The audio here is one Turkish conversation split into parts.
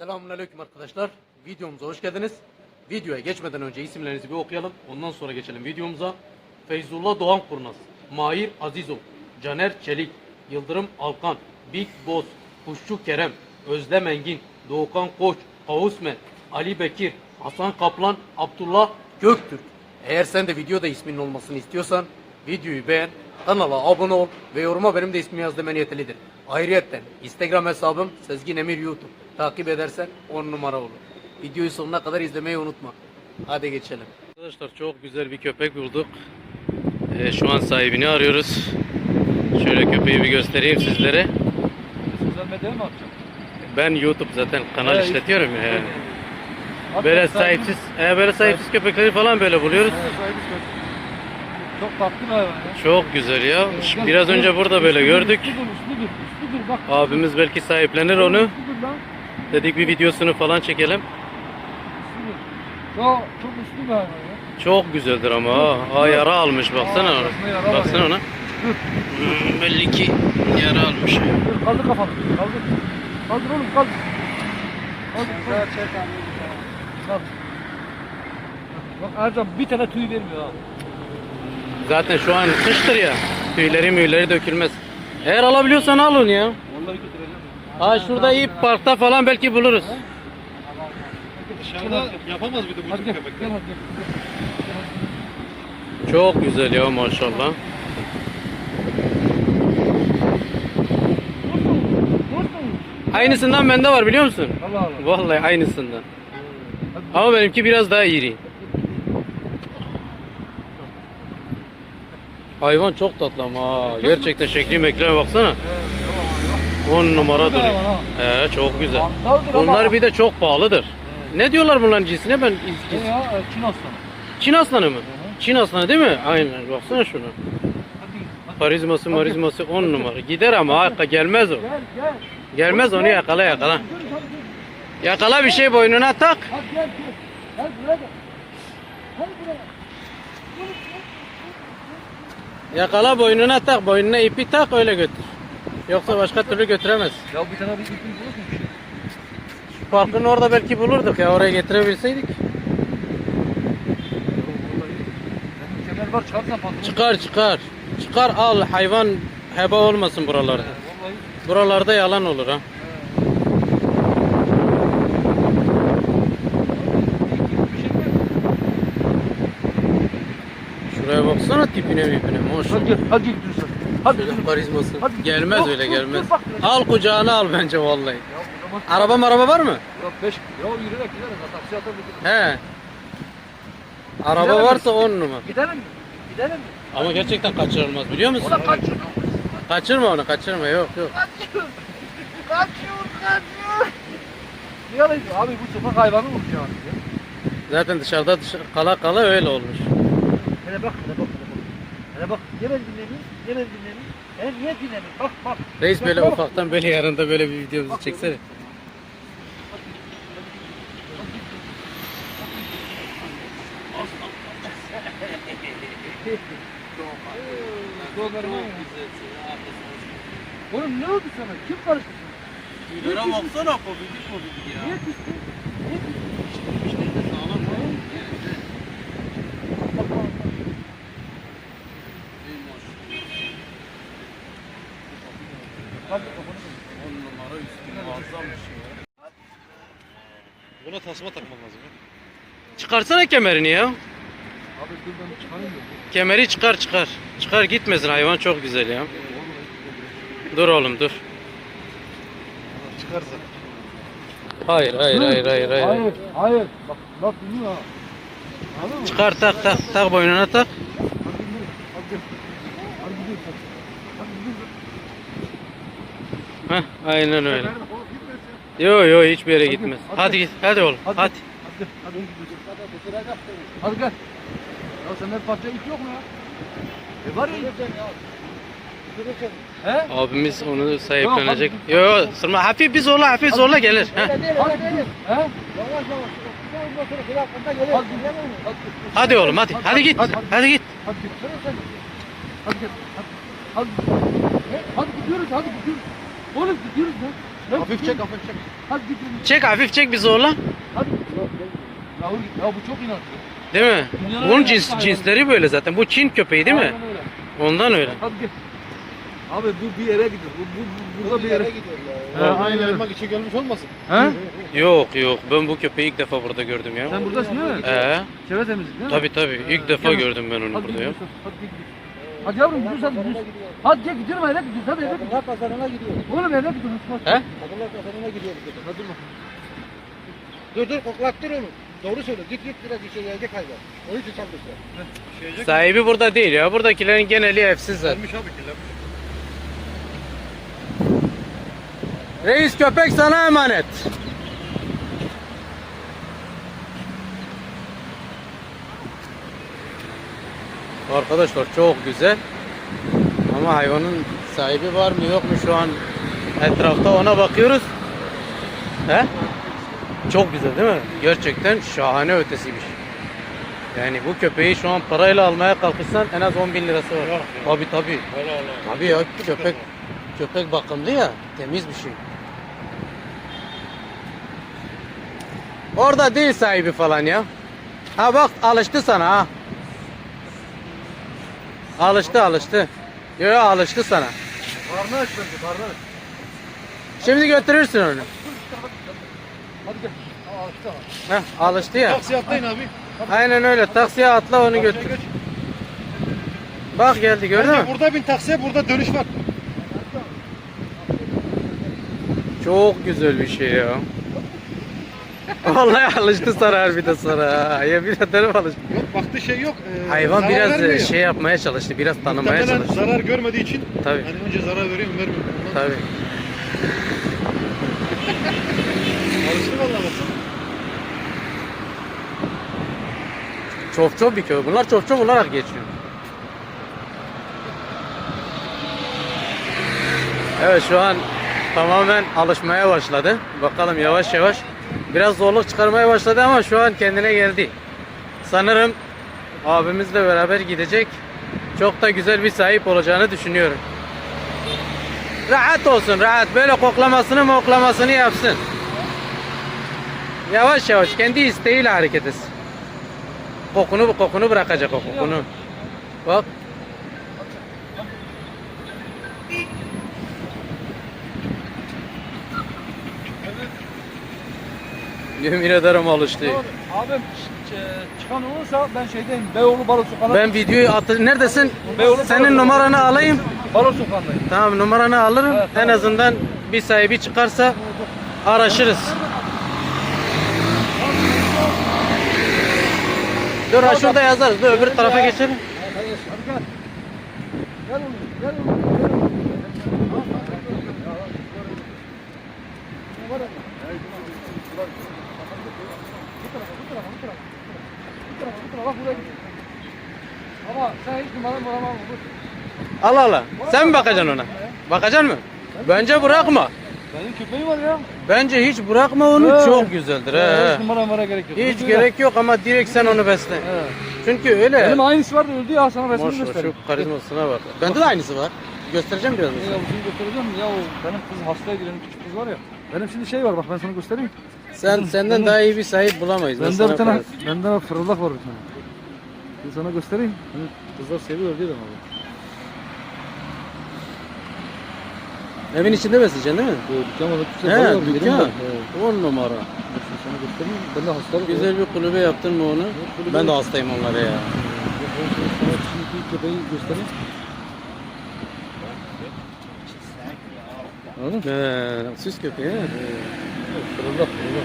Selamünaleyküm arkadaşlar. Videomuza hoş geldiniz. Videoya geçmeden önce isimlerinizi bir okuyalım. Ondan sonra geçelim videomuza. Feyzullah Doğan Kurnaz, Mahir Azizov, Caner Çelik, Yıldırım Alkan, Big Boss, Kuşçu Kerem, Özlem Engin, Doğukan Koç, Kavusmen, Ali Bekir, Hasan Kaplan, Abdullah Göktürk. Eğer sen de videoda isminin olmasını istiyorsan videoyu beğen, kanala abone ol ve yoruma benim de ismimi yaz demen yeterlidir. Ayrıyetten Instagram hesabım Sezgin Emir YouTube. Takip edersen 10 numara olur. Videoyu sonuna kadar izlemeyi unutma. Hadi geçelim. Arkadaşlar çok güzel bir köpek bulduk. Ee, şu an sahibini arıyoruz. Şöyle köpeği bir göstereyim sizlere. Sosyal medyaya mı atacağım? Ben YouTube zaten kanal Evet. işletiyorum ya. Yani. At- Böyle sahipsiz, e, böyle sahipsiz köpekleri falan böyle buluyoruz. Evet, sahibi söz. Çok tatlı bir hayvan ya. Çok güzel ya. Gel, Biraz gel. önce burada böyle Üstü dur, gördük. Üstü dur, üstü dur, üstü dur, bak. Abimiz belki sahiplenir onu. Lan, Dedik bir videosunu falan çekelim. üstü dur. Çok, çok üstü bir hayvan ya. Çok güzeldir ama ha. Ha yara almış baksana Aa, ona. Baksana ya. ona. Hmm, belli ki yara almış. Dur, kaldır kafanı, kaldır. Kaldır oğlum, kaldır. Kaldır, kaldır. Kaldır. Bak Ercan bir tane tüy vermiyor ha. Zaten şu an kıştır ya. Tüyleri müyleri dökülmez. Eğer alabiliyorsan al onu ya. Onları götürelim. Ha şurada iyi parkta falan belki buluruz. Dışarıda yapamaz bir de bu tür köpekler. Çok güzel ya maşallah. Aynısından bende var biliyor musun? Allah Allah. Vallahi aynısından. Ama benimki biraz daha iri. Hayvan çok tatlı ama ha. Gerçekten şekli mekleme baksana. 10 numara duruyor. He çok güzel. Bunlar bir de çok pahalıdır. Ne diyorlar bunların cinsine ben ya? e, Çin aslanı. Çin aslanı mı? Çin aslanı değil mi? Aynen. Baksana hadi. Karizması marizması 10 numara. Gider ama ha, gelmez o. Gel gel. Gelmez onu yakala yakala. Yakala bir şey boynuna tak. Hadi gel gel. Gel buraya gel. Hadi buraya. Yakala boynuna tak. Boynuna ipi tak öyle götür. Yoksa başka türlü götüremez. Ya bir tane bir ipin bulursun bir şey. Şu parkın orada belki bulurduk ya oraya getirebilseydik. Benim kemer var çıkarsan pantolon. Çıkar çıkar. Çıkar al hayvan heba olmasın buralarda. Buralarda yalan olur ha. Bir şey mi? Şuraya baksana tipine mipine Hadi maşallah. Hadi gel gidiyorsun. Hadi Şöyle karizması. Hadi. Gelmez Yok, öyle dur, gelmez. bak. Al kucağına al bence vallahi. Ya. Araba maraba var mı? Yok beş. Ya yürüyerek gideriz. Taksi atabiliriz. He. Araba Gidelim varsa 10 numara. Gidelim mi? Gidelim mi? Ama gerçekten kaçırılmaz biliyor musun? O da kaçıyor. Kaçırma onu kaçırma yok yok. Kaçıyor. Kaçıyor. Kaçıyor. Niye öyle? Abi bu sokak hayvanı ya. Zaten dışarıda dışarı, kala kala öyle olmuş. Hele bak, hele bak, hele bak. Hele bak, niye ben dinlemiyorum? Niye dinlemiyorum? Bak, bak. Reis Bak, böyle bak. ufaktan böyle yarında böyle bir videomuzu çeksene. Oğlum ne oldu sana? Kim karıştı sana? Tüylere baksana pofidik pofidik Niye küstün? Niye küstün? Bak, bak, bak. Kaldır kafanı. Buna tasma takman lazım ya. Çıkarsana kemerini ya. Abi dur ben çıkarayım da. Kemeri çıkar çıkar. Çıkar gitmesin hayvan çok güzel ya. Dur oğlum dur. Çıkarsa. Hayır hayır hayır hayır hayır. Hayır, hayır. Bak, bak dinliyor ha. Anladın mı? Çıkar tak tak tak boynuna tak. Hadi gidelim. Hadi gidelim. Hadi gidelim. Hadi gidelim. Heh, aynen öyle. Nerede? Oğlum gitmesin. Yo yo hiçbir yere gitmez. hadi. Hadi git hadi oğlum Hadi. hadi. Hadi. Hadi. Hadi gel. Ya sende parça ip yok mu ya? E var ya. He? Abimiz onu sahiplenecek. Yo yo sırma hafif bir zorla hafif zorla gelir. Hadi. Hadi. Hadi oğlum hadi. Hadi git. Hadi. Git. Hadi git. Hadi git. Hadi. Hadi. He? Hadi gidiyoruz. Hadi gidiyoruz. Oğlum gidiyoruz lan. Hafif çek hafif çek. Hadi git. Çek hafif çek bir zorla. Hadi. Ya, ya bu çok inatçı. Değil mi? Dünyanın Bunun en cins, cinsleri böyle zaten. Bu Çin köpeği değil mi? Aynen öyle. Ondan öyle. Hadi git. Abi bu bir yere gidiyor. Bu, bu, bu burada bir yere gidiyor Ha, ya. aynen. Yayılmak için gelmiş olmasın? Ha? Yok yok. Ben bu köpeği ilk defa burada gördüm ya. Sen buradasın değil mi? Ee, Çevre temizlik değil mi? tabi tabi. İlk defa Gel. gördüm ben onu Hadi burada ya. git. Hadi git. Hadi yavrum dur sen dur. Hadi gel gidiyorum eve gidiyoruz. Hadi eve gidiyoruz. pazarına gidiyor. Oğlum eve gidiyoruz. Hadi. He? Kadınlar pazarına gidiyor. Hadi dur bakalım. Dur dur koklattır onu. Doğru söyle. Git git biraz bir şey yiyecek hayvan. O için saldırsa. Şeyecek Sahibi burada değil ya. Buradakilerin geneli evsiz zaten. Gelmiş abi kirlenmiş. Reis köpek sana emanet. Arkadaşlar çok güzel. Ama hayvanın sahibi var mı yok mu şu an etrafta ona bakıyoruz. He? Çok güzel değil mi? Gerçekten şahane ötesiymiş. Yani bu köpeği şu an parayla almaya kalkışsan en az 10 bin lirası var. Yok Tabi tabi. Tabii ya köpek köpek bakımlı ya temiz bir şey. Orada değil sahibi falan ya. Ha bak alıştı sana ha. Alıştı alıştı. Yo yo alıştı sana. Karnı aç bence karnı aç. Şimdi götürürsün onu. Hadi gel. Aa, açtı ama. Heh, alıştı ya. Taksi atlayın abi. Aynen öyle. Taksiye atla onu götür. Geç. Bak geldi gördün mü? Bence burada bin taksiye burada dönüş var. Çok güzel bir şey ya. Vallahi alıştı sana harbiden sana. ha. Ya bir ederim alıştı. Yok baktığı şey yok. Ee, Hayvan zarar biraz vermiyor. e, şey yapmaya çalıştı, biraz tanımaya Muhtemelen çalıştı. zarar görmediği için Tabii. hani önce zarar veriyorum vermiyorum. Tabii. Alıştı valla baksana. Çok çok bir köy. Bunlar çok çok olarak geçiyor. Evet şu an tamamen alışmaya başladı. Bakalım yavaş yavaş. Biraz zorluk çıkarmaya başladı ama şu an kendine geldi. Sanırım abimizle beraber gidecek. Çok da güzel bir sahip olacağını düşünüyorum. Rahat olsun rahat. Böyle koklamasını moklamasını yapsın. Yavaş yavaş kendi isteğiyle hareket etsin. Kokunu kokunu bırakacak o kokunu. Bak. Yemin ederim alıştı. Abim çıkan olursa ben şeydeyim. Beyoğlu Balo Sokağı'na. Ben videoyu at neredesin? Beyoğlu Senin numaranı alayım. Balo Sokağı'ndayım. Tamam numaranı alırım. Evet, En tamam. azından bir sahibi çıkarsa araşırız. Dur ha şurada yazarız. Dur öbür tarafa geçelim. Hadi gel. Gel oğlum. Gel oğlum. Ama sen hiç numaranı bulamam. Al al. al. Sen mi bakacaksın ona? Bakacaksın mı? Bence bırakma. Benim köpeğim var ya. Bence hiç bırakma onu. He. Çok güzeldir. He. Hiç numara numara gerek yok. Hiç Öldü gerek yok ama direkt sen onu besle. ya. He. Çünkü öyle. Benim aynısı vardı öldü ya sana resmini Maşallah göstereyim. şu karizmasına bak. Bende de aynısı var. Göstereceğim biraz. Ya bunu göstereceğim ya o benim kız hastaya giren küçük kız var ya. Benim şimdi şey var bak ben sana göstereyim. Sen senden daha iyi bir sahip bulamayız. Ben Bende sana bir tane, bende fırıldak var bir tane. Bir sana göstereyim. Hani kızlar seviyor diye de abi. Evin içinde besleyeceksin değil mi? Böyle dükkan var, He, dükkan. On numara. Şimdi sana göstereyim. Bende hastalık var. Güzel bir kulübe yaptın mı onu? Ben de hastayım onlara ya. Ben sana şimdi bir köpeği göstereyim. Anladın mı? He, süs köpeği. he. Fırıldak, fırıldak.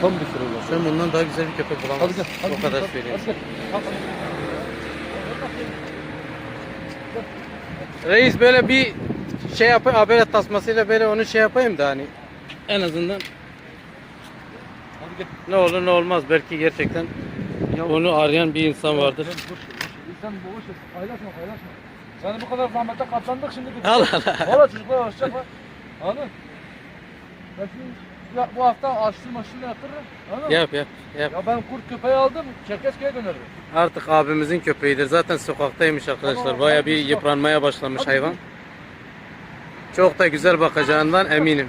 Tam bir fırıldak. Sen bundan daha güzel bir köpek bulamazsın. Hadi gel. Hadi o kadar söyleyeyim. Reis böyle bir şey yapayım, habere tasmasıyla böyle onu şey yapayım da hani en azından Hadi gel. ne olur ne olmaz belki gerçekten onu arayan bir insan vardır. Sen ver. Paylaşma, paylaşma. Seni bu kadar zahmete katlandık şimdi. Al al. Valla çocuklar alışacak bak. Anladın? Ben şimdi ya bu hafta açtım maşını yatırırım. Anladın? Yap yap yap. Ya ben kurt köpeği aldım, Çerkezköy'e dönerim. Artık abimizin köpeğidir. Zaten sokaktaymış arkadaşlar. Tamam, Baya bir tamam. yıpranmaya başlamış Hadi. hayvan. Çok da güzel bakacağından eminim.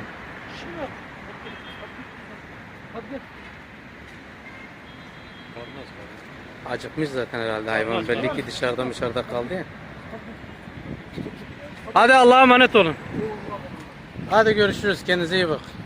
Acıkmış zaten herhalde hayvan. Belli ki dışarıda dışarıda kaldı ya. Hadi Allah'a emanet olun. Hadi görüşürüz. Kendinize iyi bakın.